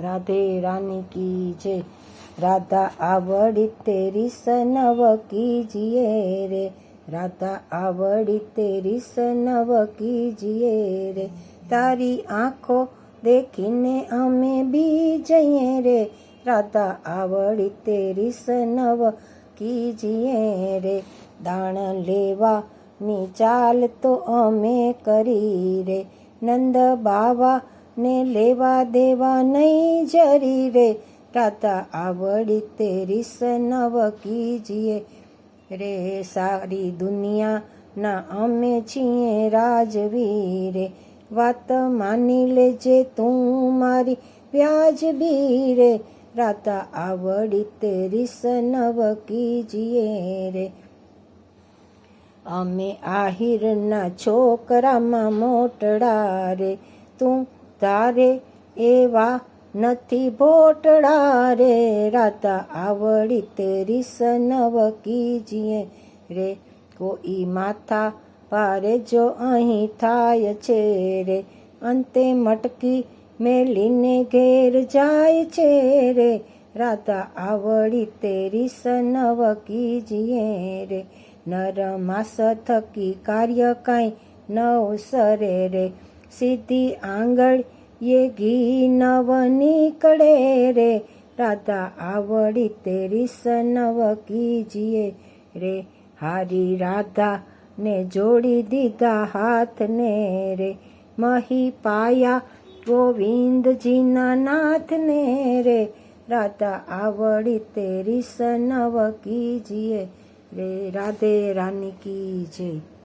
રાધે રાની કી જય રાધા, આવડી તેરી સનવ કીજીએ રે. રાધા, આવડી તેરી સનવ કીજીએ રે. તારી આંખો દેખીને અમે બી જઈએ રે. રાધા, આવડી તેરી સનવ કીજીએ રે. દાણ લેવા ની ચાલ તો અમે કરી રે. નંદ બાવા ને લેવા દેવા નહીં જરી રે રાતા આવડી તેરી સનવ કીજીએ. રે સારી દુનિયાના અમે છીએ રાજવીરે. વાત માની લેજે તું મારી વ્યાજબી રે રાતા આવડી તેરી સનવ કીજીએ રે. અમે આહિરના છોકરામાં મોટડા રે. તું તારે એવા નથી ભોટડા રે રાતા આવડી તેરી સનવ કીજીએ રે. કોઈ માથા પારે જો અહીં થાય છે રે. અંતે મટકી મેલીને ઘેર જાય છે રે. રાતા આવડી તેરી સનવ કીજીએ રે. નર માસ થકી કાર્ય કાંઈ નવસરે રે. સીધી આંગળ યે ઘી નવ નીકળે રે. રાધા આવડી તેરી સનવ કીજીએ રે. હારી રાધા ને જોડી દીધા હાથને રે. મહી પાયા ગોવિંદજીના નાથને રે. રાધા આવડી તેરી સનવ કીજીએ રે. રાધે રાની કી જય